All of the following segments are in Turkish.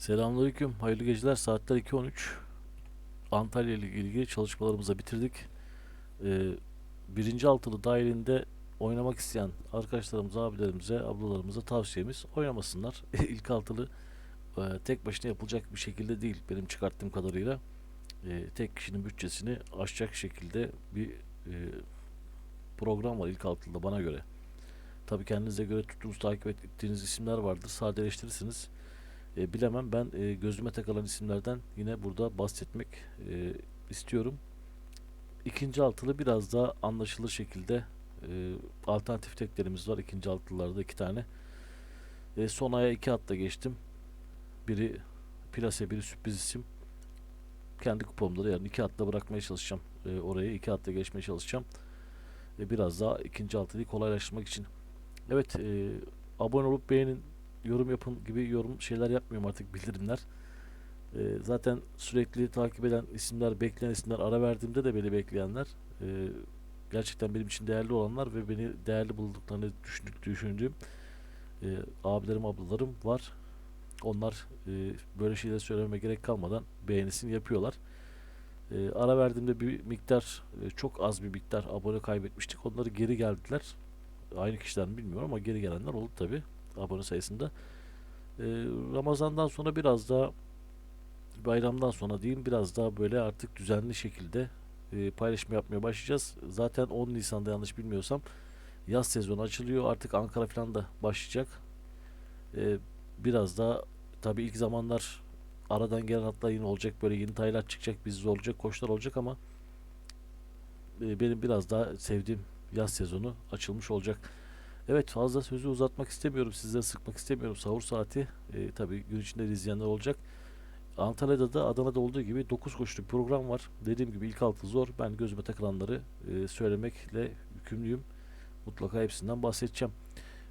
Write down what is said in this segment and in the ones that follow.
Selamünaleyküm. Hayırlı geceler. Saatler 2.13. Antalya ile ilgili çalışmalarımızı bitirdik. Ee, birinci altılı dahilinde oynamak isteyen arkadaşlarımıza, abilerimize, ablalarımıza tavsiyemiz oynamasınlar. İlk altılı e, tek başına yapılacak bir şekilde değil benim çıkarttığım kadarıyla. E, tek kişinin bütçesini aşacak şekilde bir e, program var ilk altılıda bana göre. Tabii kendinize göre tuttuğunuz, takip ettiğiniz isimler vardır. Sadeleştirirsiniz. E, bilemem ben e, gözüme takılan isimlerden yine burada bahsetmek e, istiyorum. İkinci altılı biraz daha anlaşılır şekilde e, alternatif teklerimiz var. İkinci altılılarda iki tane. E, son aya iki hatta geçtim. Biri plase, biri sürpriz isim. Kendi kupamda da yani iki hatta bırakmaya çalışacağım. E, orayı iki hatta geçmeye çalışacağım. E, biraz daha ikinci altılıyı kolaylaştırmak için. Evet, e, abone olup beğenin, yorum yapın gibi yorum şeyler yapmıyorum artık bildirimler. Ee, zaten sürekli takip eden isimler, bekleyen isimler, ara verdiğimde de beni bekleyenler, e, gerçekten benim için değerli olanlar ve beni değerli bulduklarını düşündük, düşündüğüm e, abilerim, ablalarım var. Onlar e, böyle şeyleri söylememe gerek kalmadan beğenisini yapıyorlar. E, ara verdiğimde bir miktar, e, çok az bir miktar abone kaybetmiştik. Onları geri geldiler. Aynı kişiler mi bilmiyorum ama geri gelenler oldu tabi abone sayısında. Ee, Ramazan'dan sonra biraz daha bayramdan sonra diyeyim biraz daha böyle artık düzenli şekilde e, paylaşım yapmaya başlayacağız. Zaten 10 Nisan'da yanlış bilmiyorsam yaz sezonu açılıyor. Artık Ankara falan da başlayacak. Ee, biraz daha tabii ilk zamanlar aradan gelen hatlar yine olacak. Böyle yeni taylar çıkacak, bizde olacak, koçlar olacak ama e, benim biraz daha sevdiğim yaz sezonu açılmış olacak. Evet fazla sözü uzatmak istemiyorum. Sizleri sıkmak istemiyorum. Sahur saati e, tabii gün içinde izleyenler olacak. Antalya'da da Adana'da olduğu gibi 9 koşulu program var. Dediğim gibi ilk altı zor. Ben gözüme takılanları e, söylemekle yükümlüyüm. Mutlaka hepsinden bahsedeceğim.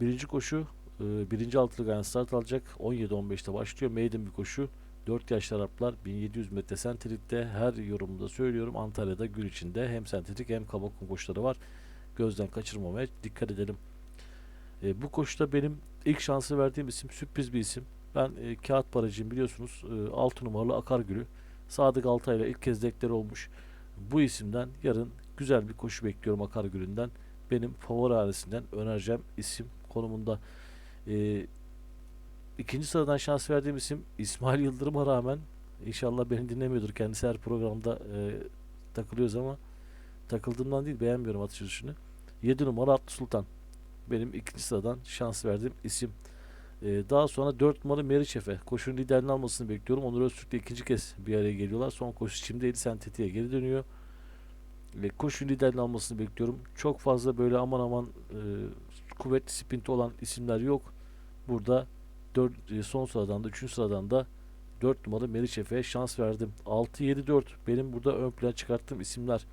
Birinci koşu e, birinci altılı gayen start alacak. 17-15'te başlıyor. Maiden bir koşu. 4 yaşlı Araplar 1700 metre sentrikte her yorumda söylüyorum Antalya'da gün içinde hem sentrik hem kaba koşuları var. Gözden kaçırmamaya dikkat edelim. E, bu koşuda benim ilk şansı verdiğim isim sürpriz bir isim. Ben e, kağıt paracıyım biliyorsunuz. E, 6 numaralı Akargül'ü. Sadık Altay ile ilk kez dekleri olmuş. Bu isimden yarın güzel bir koşu bekliyorum Akargül'ünden. Benim favori ailesinden önereceğim isim konumunda. E, ikinci sıradan şans verdiğim isim İsmail Yıldırım'a rağmen inşallah beni dinlemiyordur. Kendisi her programda e, takılıyoruz ama takıldığımdan değil beğenmiyorum atış düşünü. 7 numara Atlı Sultan benim ikinci sıradan şans verdiğim isim. Ee, daha sonra 4 numaralı Meriçefe. Koşunun liderini almasını bekliyorum. Onur Öztürk'le ikinci kez bir araya geliyorlar. Son koşu şimdi Eli Senteti'ye geri dönüyor. Ve koşu liderini almasını bekliyorum. Çok fazla böyle aman aman e, kuvvetli sprinti olan isimler yok. Burada 4, e, son sıradan da 3. sıradan da 4 numaralı Meriçefe'ye şans verdim. 6-7-4 benim burada ön plana çıkarttığım isimler.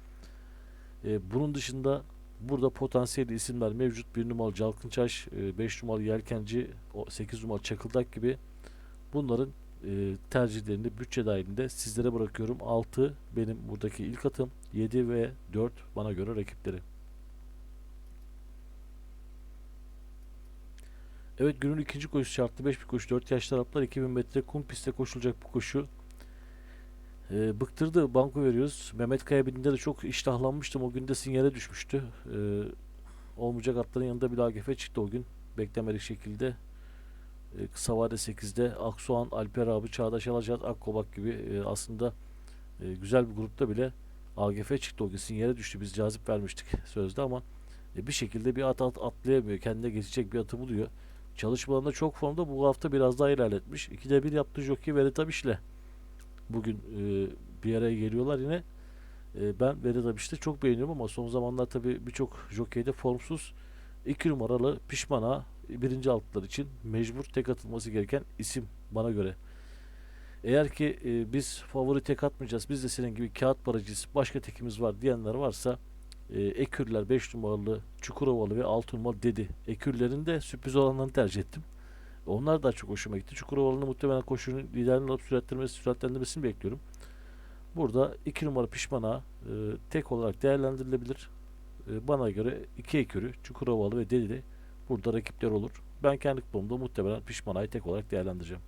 E, bunun dışında Burada potansiyel isimler mevcut. 1 numaralı Calkınçaş, 5 numaralı Yelkenci, 8 numaralı Çakıldak gibi bunların e, tercihlerini bütçe dahilinde sizlere bırakıyorum. 6 benim buradaki ilk atım. 7 ve 4 bana göre rakipleri. Evet günün ikinci koşusu şartlı 5 bir koşu 4 yaşlı Araplar 2000 metre kum pistte koşulacak bu koşu. E, bıktırdı banko veriyoruz. Mehmet Kaya bindiğinde de çok iştahlanmıştım. O gün de sinyale düşmüştü. E, olmayacak atların yanında bir AGF çıktı o gün. Beklemedik şekilde. E, kısa vade 8'de Aksoğan, Alper abi, Çağdaş Alacat, Akkobak gibi e, aslında e, güzel bir grupta bile AGF çıktı o gün. Sinyale düştü. Biz cazip vermiştik sözde ama e, bir şekilde bir at, at atlayamıyor. Kendine geçecek bir atı buluyor. Çalışmalarında çok formda. Bu hafta biraz daha ilerletmiş. 2'de 1 yaptı jockey Veretabiş'le bugün e, bir araya geliyorlar yine. E, ben Vedat Abiş'te çok beğeniyorum ama son zamanlar tabi birçok jokeyde formsuz. 2 numaralı Pişmana birinci altlar için mecbur tek atılması gereken isim bana göre. Eğer ki e, biz favori tek atmayacağız, biz de senin gibi kağıt paracıyız, başka tekimiz var diyenler varsa e, Ekürler 5 numaralı Çukurovalı ve 6 numaralı dedi. Ekürlerin de sürpriz olanlarını tercih ettim. Onlar da çok hoşuma gitti. Çukurovalı'nın muhtemelen koşunun liderini alıp süratlenmesi, süratlendirmesini bekliyorum. Burada 2 numara pişmana e, tek olarak değerlendirilebilir. E, bana göre 2 ekürü Çukurovalı ve Delili burada rakipler olur. Ben kendi kupamda muhtemelen pişmanayı tek olarak değerlendireceğim.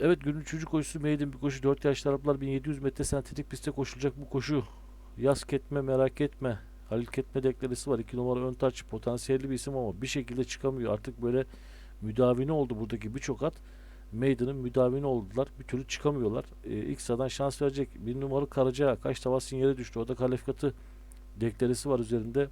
Evet günün üçüncü koşusu maiden bir koşu. 4 yaşlı Araplar 1700 metre sentetik pistte koşulacak bu koşu. Yaz ketme merak etme. Halil Ketme deklaresi var. 2 numara ön taç potansiyelli bir isim ama bir şekilde çıkamıyor. Artık böyle müdavini oldu buradaki birçok at. Maiden'ın müdavini oldular. Bir türlü çıkamıyorlar. Ee, ilk sıradan şans verecek. Bir numaralı Karaca kaç tava sinyale düştü. O da kalifikatı deklaresi var üzerinde.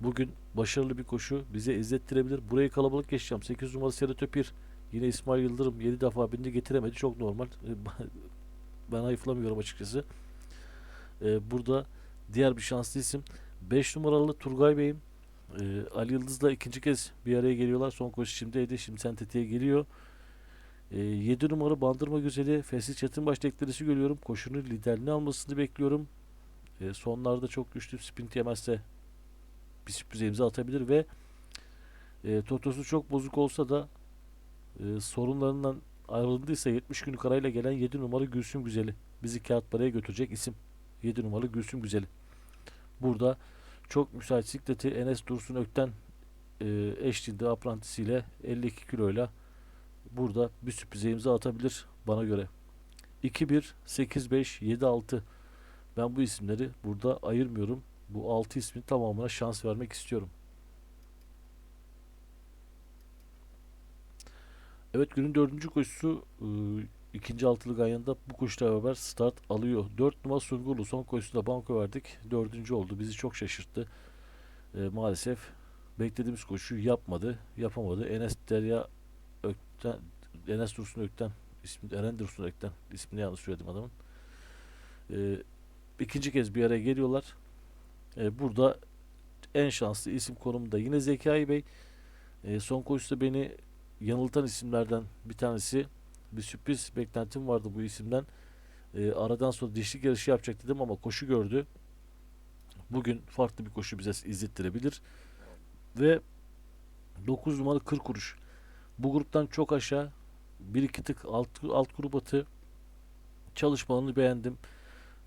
Bugün başarılı bir koşu bize izlettirebilir. Burayı kalabalık geçeceğim. 8 numaralı Serhat Öpir. Yine İsmail Yıldırım 7 defa bindi getiremedi. Çok normal. Ben hayıflamıyorum açıkçası. Ee, burada diğer bir şanslı isim 5 numaralı Turgay Bey'im. Ee, Ali Yıldız'la ikinci kez bir araya geliyorlar. Son koşu şimdiydi. Şimdi sentetiğe geliyor. Ee, 7 numara Bandırma Güzeli Fesli Çetinbaş deklaresi görüyorum. Koşunun liderliğini almasını bekliyorum. Ee, sonlarda çok güçlü sprint yemezse bir sürpriz imza atabilir ve e, Totosu çok bozuk olsa da e, sorunlarından ayrıldıysa 70 günlük arayla gelen 7 numara Gülsüm Güzeli. Bizi kağıt paraya götürecek isim. 7 numaralı Gülsüm Güzeli. Burada çok müsait sikleti Enes Dursun Ökten e, eşliğinde aprantisiyle 52 kiloyla burada bir sürprize imza atabilir bana göre. 2-1, 8-5, 7-6 ben bu isimleri burada ayırmıyorum. Bu 6 ismin tamamına şans vermek istiyorum. Evet günün dördüncü koşusu ıı, ikinci altılı ganyanında bu koşuyla beraber start alıyor. 4 numara Sungurlu son koşusunda banko verdik. Dördüncü oldu. Bizi çok şaşırttı. Ee, maalesef beklediğimiz koşuyu yapmadı. Yapamadı. Enes Derya Ökten Enes Dursun Ökten ismi Eren Dursun Ökten ismini yanlış söyledim adamın. Ee, ikinci kez bir araya geliyorlar. Ee, burada en şanslı isim konumunda yine Zekai Bey. Ee, son koşuda beni yanıltan isimlerden bir tanesi. Bir sürpriz beklentim vardı bu isimden. Ee, aradan sonra dişlik yarışı yapacak dedim ama koşu gördü. Bugün farklı bir koşu bize izlettirebilir. Ve 9 numaralı 40 kuruş. Bu gruptan çok aşağı bir iki tık alt, alt grup atı çalışmalarını beğendim.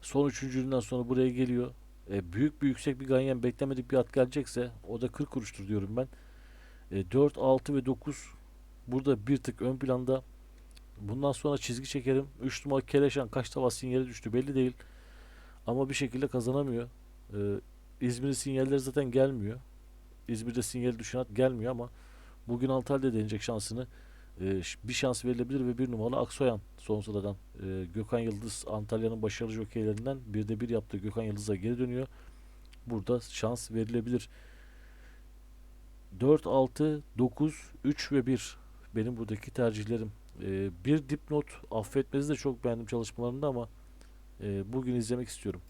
Son üçüncülüğünden sonra buraya geliyor. E, büyük bir yüksek bir ganyan beklemedik bir at gelecekse o da 40 kuruştur diyorum ben. E, 4, 6 ve 9 burada bir tık ön planda. Bundan sonra çizgi çekerim. 3 numaralı Keleşan kaç tava sinyali düştü belli değil. Ama bir şekilde kazanamıyor. E, İzmir'in sinyalleri zaten gelmiyor. İzmir'de sinyali düşen at gelmiyor ama bugün Antalya'da deneyecek şansını e, bir şans verilebilir ve bir numaralı Aksoyan son sıradan e, Gökhan Yıldız Antalya'nın başarılı jokeylerinden bir de bir yaptığı Gökhan Yıldız'a geri dönüyor. Burada şans verilebilir. 4, 6, 9, 3 ve 1 benim buradaki tercihlerim. E, bir dipnot affetmezi de çok beğendim çalışmalarında ama e, bugün izlemek istiyorum.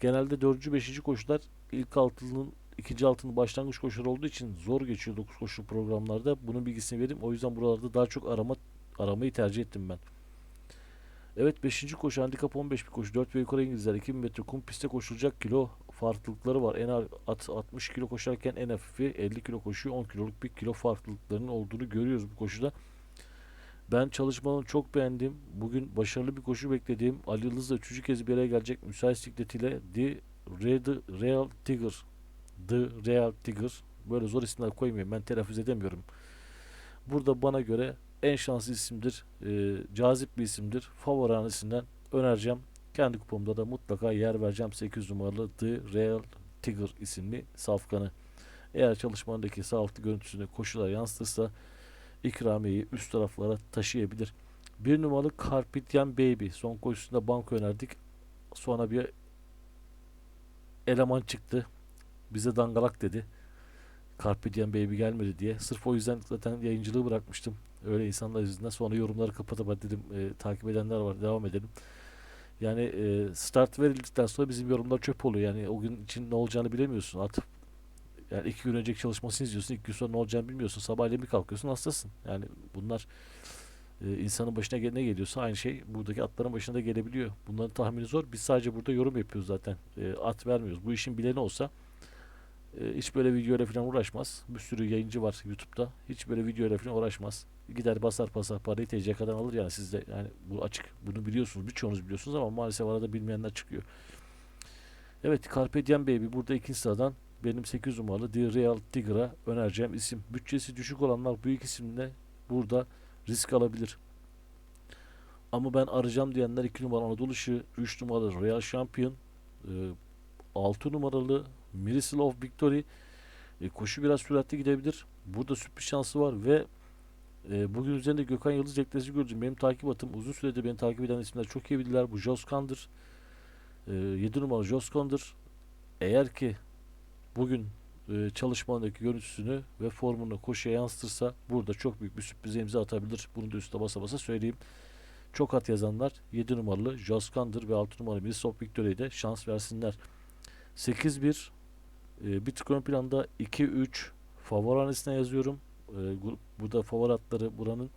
Genelde 4. 5. koşular ilk altının ikinci altının başlangıç koşuları olduğu için zor geçiyor 9 koşulu programlarda. Bunun bilgisini vereyim. O yüzden buralarda daha çok arama aramayı tercih ettim ben. Evet 5. koşu handikap 15 bir koşu. 4 ve yukarı İngilizler 2000 metre kum pistte koşulacak kilo farklılıkları var. En at 60 kilo koşarken en hafifi 50 kilo koşuyor. 10 kiloluk bir kilo farklılıklarının olduğunu görüyoruz bu koşuda. Ben çalışmalarını çok beğendim. Bugün başarılı bir koşu beklediğim Ali Yıldız'la 3. kez bir araya gelecek müsait sikletiyle The Red Real Tiger The Real Tiger böyle zor isimler koymayayım ben telaffuz edemiyorum. Burada bana göre en şanslı isimdir. Ee, cazip bir isimdir. Favori hanesinden önereceğim. Kendi kupamda da mutlaka yer vereceğim 8 numaralı The Real Tiger isimli safkanı. Eğer çalışmandaki sağlıklı görüntüsünü koşular yansıtırsa ikramiyeyi üst taraflara taşıyabilir. Bir numaralı Carpathian Baby. Son koşusunda banko önerdik. Sonra bir eleman çıktı. Bize dangalak dedi. Carpe Diem Baby gelmedi diye. Sırf o yüzden zaten yayıncılığı bırakmıştım. Öyle insanlar yüzünden. Sonra yorumları kapatıp dedim e, takip edenler var devam edelim. Yani e, start verildikten sonra bizim yorumlar çöp oluyor. Yani o gün için ne olacağını bilemiyorsun. Atıp yani iki gün önceki çalışmasını izliyorsun. iki gün sonra ne olacağını bilmiyorsun. Sabahleyin bir kalkıyorsun hastasın. Yani bunlar e, insanın başına ne geliyorsa aynı şey buradaki atların başına da gelebiliyor. Bunların tahmini zor. Biz sadece burada yorum yapıyoruz zaten. E, at vermiyoruz. Bu işin bileni olsa e, hiç böyle videoyla falan uğraşmaz. Bir sürü yayıncı var YouTube'da. Hiç böyle videoyla falan uğraşmaz. Gider basar basar parayı TCK'dan alır yani siz de yani bu açık. Bunu biliyorsunuz. Birçoğunuz biliyorsunuz ama maalesef arada bilmeyenler çıkıyor. Evet Carpe Diem Baby burada ikinci sıradan benim 8 numaralı The Real Tiger'a önereceğim isim. Bütçesi düşük olanlar büyük isimle burada risk alabilir. Ama ben arayacağım diyenler 2 numaralı Anadolu Işığı, 3 numaralı Real Champion, 6 numaralı Miracle of Victory. E, koşu biraz süratli gidebilir. Burada sürpriz şansı var ve e, bugün üzerinde Gökhan Yıldız eklesi gördüm. Benim takip atım uzun süredir beni takip eden isimler çok iyi bildiler. Bu Joskan'dır. E, 7 numaralı Joskan'dır. Eğer ki bugün e, çalışmalarındaki görüntüsünü ve formunu koşuya yansıtırsa burada çok büyük bir sürprize imza atabilir. Bunu da üstte basa basa söyleyeyim. Çok at yazanlar 7 numaralı Joskan'dır ve 6 numaralı Milsop Victory'e de şans versinler. 8-1 e, bir tık ön planda 2-3 favori analizine yazıyorum. E, grup, burada favori atları buranın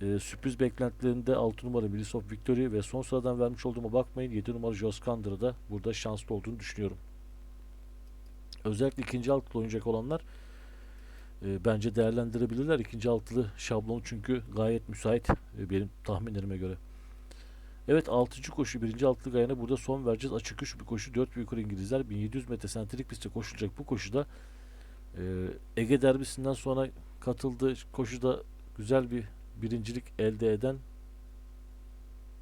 e, sürpriz beklentilerinde 6 numara Milsop Victory ve son sıradan vermiş olduğuma bakmayın 7 numara Joskandır'ı da burada şanslı olduğunu düşünüyorum. Özellikle ikinci altılı oynayacak olanlar e, bence değerlendirebilirler. İkinci altılı şablonu çünkü gayet müsait e, benim tahminlerime göre. Evet 6. koşu 1. altılı gayana burada son vereceğiz. Açık uç bir koşu 4 büyük İngilizler 1700 metre sentrik pistte koşulacak bu koşuda e, Ege derbisinden sonra katıldığı koşuda güzel bir birincilik elde eden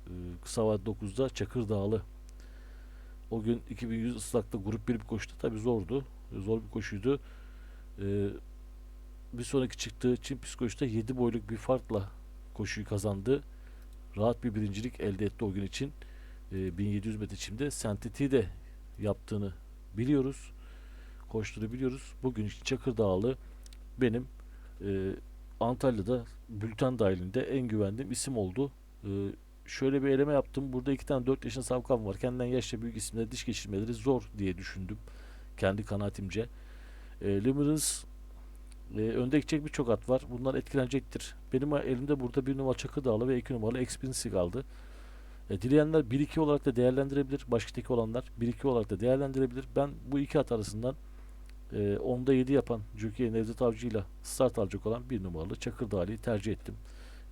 e, kısa vade 9'da Çakır Dağlı o gün 2100 ıslakta grup 1 bir koştu. Tabi zordu. Zor bir koşuydu. Ee, bir sonraki çıktığı Çin psikolojide 7 boyluk bir farkla koşuyu kazandı. Rahat bir birincilik elde etti o gün için. Ee, 1700 metre çimde sentetiği de yaptığını biliyoruz. Koştuğunu biliyoruz. Bugün Çakır Dağlı benim e, Antalya'da bülten dahilinde en güvendiğim isim oldu. E, şöyle bir eleme yaptım. Burada iki tane 4 yaşında savkam var. Kendinden yaşça büyük isimle diş geçirmeleri zor diye düşündüm. Kendi kanaatimce. E, Limerence e, önde gidecek birçok at var. Bunlar etkilenecektir. Benim elimde burada bir numara Çakı Dağlı ve iki numaralı Experience kaldı. E, dileyenler 1-2 olarak da değerlendirebilir. Baştaki olanlar 1-2 olarak da değerlendirebilir. Ben bu iki at arasından e, 10'da 7 yapan Türkiye Nevzat Avcı ile start alacak olan bir numaralı Çakır Dağlı'yı tercih ettim.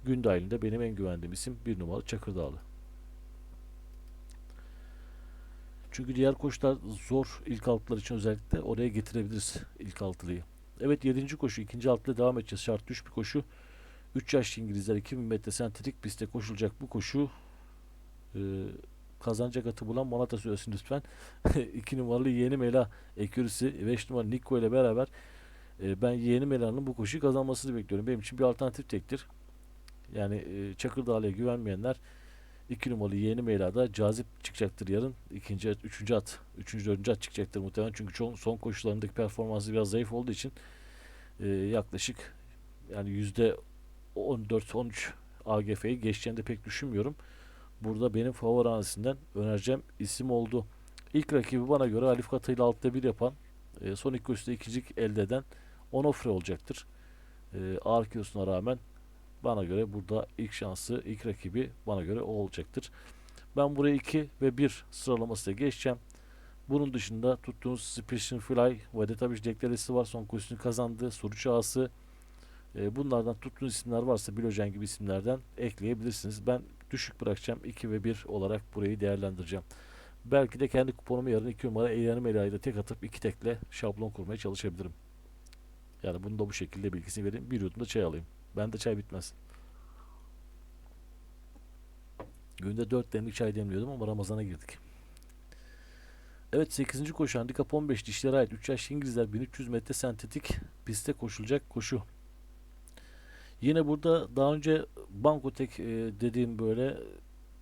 Gün dahilinde benim en güvendiğim isim bir numaralı Çakır Dağlı. Çünkü diğer koşular zor ilk altılar için özellikle oraya getirebiliriz ilk altılıyı. Evet 7. koşu ikinci altıda devam edeceğiz. Şart düş bir koşu. 3 yaşlı İngilizler 2000 metre sentetik pistte koşulacak bu koşu e, kazanacak atı bulan Manata söylesin lütfen. 2 numaralı Yeni Mela ekürüsü 5 numaralı Nikko ile beraber e, ben Yeni Mela'nın bu koşuyu kazanmasını bekliyorum. Benim için bir alternatif tektir. Yani e, Çakırdağlı'ya güvenmeyenler 2 numaralı Yeni Meyla'da cazip çıkacaktır yarın. ikinci üçüncü at, üçüncü, dördüncü at çıkacaktır muhtemelen. Çünkü son, son koşularındaki performansı biraz zayıf olduğu için e, yaklaşık yani yüzde 14-13 AGF'yi geçeceğini de pek düşünmüyorum. Burada benim favori anisinden önereceğim isim oldu. İlk rakibi bana göre Alif Katı altta bir yapan e, son ilk koşuda ikincilik elde eden Onofre olacaktır. E, ağır kilosuna rağmen bana göre burada ilk şansı, ilk rakibi bana göre o olacaktır. Ben buraya 2 ve 1 sıralamasıyla geçeceğim. Bunun dışında tuttuğunuz Special Fly, Vedat Abiş deklaresi var. Son koşusunu kazandı. Soru çağısı. E, bunlardan tuttuğunuz isimler varsa Bilojen gibi isimlerden ekleyebilirsiniz. Ben düşük bırakacağım. 2 ve 1 olarak burayı değerlendireceğim. Belki de kendi kuponumu yarın 2 numara Eğlenim Ela'yı da tek atıp 2 tekle şablon kurmaya çalışabilirim. Yani bunu da bu şekilde bilgisini vereyim. Bir yudum da çay alayım. Ben de çay bitmez. Günde 4 demlik çay demliyordum ama Ramazan'a girdik. Evet 8. koşu handikap 15 dişlere ait 3 yaşlı İngilizler 1300 metre sentetik pistte koşulacak koşu. Yine burada daha önce Bankotek e, dediğim böyle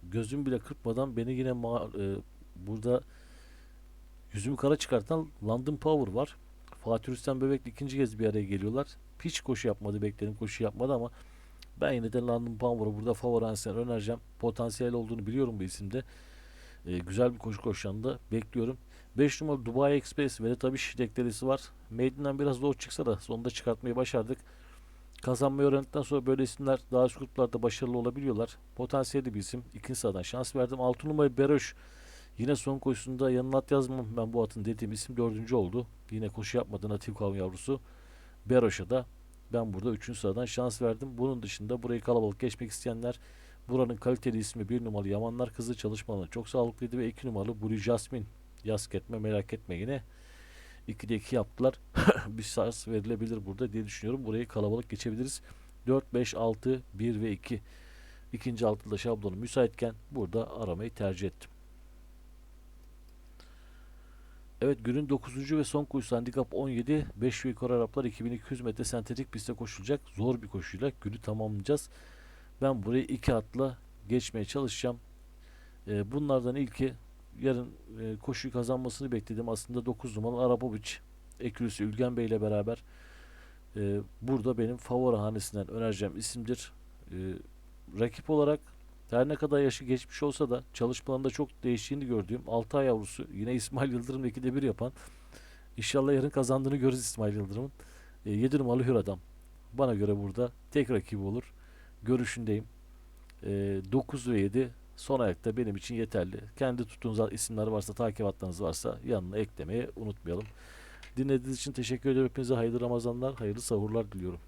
gözüm bile kırpmadan beni yine e, burada yüzümü kara çıkartan London Power var. Fatih Rüstem Bebek'le ikinci kez bir araya geliyorlar. Hiç koşu yapmadı. Bekledim koşu yapmadı ama ben yine de London Power'ı burada favoransiyen önereceğim. Potansiyel olduğunu biliyorum bu isimde. Ee, güzel bir koşu koşacağını da bekliyorum. 5 numaralı Dubai Express ve tabii deklaresi var. Maiden'den biraz zor çıksa da sonunda çıkartmayı başardık. Kazanmayı öğrendikten sonra böyle isimler daha üst gruplarda başarılı olabiliyorlar. Potansiyeli bir isim. İkinci sıradan şans verdim. 6 numaralı Beroş Yine son koşusunda yanına at yazmam ben bu atın dediğim isim dördüncü oldu. Yine koşu yapmadı Natif Kavm yavrusu. Beroş'a da ben burada üçüncü sıradan şans verdim. Bunun dışında burayı kalabalık geçmek isteyenler buranın kaliteli ismi bir numaralı Yamanlar Kızı çalışmaları çok sağlıklıydı ve iki numaralı Blue Jasmine yaz etme merak etme yine 2'de 2 yaptılar. bir şans verilebilir burada diye düşünüyorum. Burayı kalabalık geçebiliriz. 4, 5, 6, 1 ve 2. İkinci altıda şablonu müsaitken burada aramayı tercih ettim. Evet günün 9. ve son koşusu handikap 17. 5 ve yukarı Araplar 2200 metre sentetik pistte koşulacak. Zor bir koşuyla günü tamamlayacağız. Ben burayı iki atla geçmeye çalışacağım. Ee, bunlardan ilki yarın e, koşuyu kazanmasını bekledim. Aslında 9 numaralı Arapovic Ekürüsü Ülgen Bey ile beraber e, burada benim favori hanesinden önereceğim isimdir. E, rakip olarak her ne kadar yaşı geçmiş olsa da çalışmalarında çok değiştiğini gördüğüm 6 ay yavrusu yine İsmail Yıldırım 2'de 1 yapan İnşallah yarın kazandığını görürüz İsmail Yıldırım'ın. E, 7 numaralı Hür Adam. Bana göre burada tek rakibi olur. Görüşündeyim. E, 9 ve 7 son ayakta benim için yeterli. Kendi tuttuğunuz isimler varsa, takip hatlarınız varsa yanına eklemeyi unutmayalım. Dinlediğiniz için teşekkür ederim. Hepinize hayırlı Ramazanlar, hayırlı sahurlar diliyorum.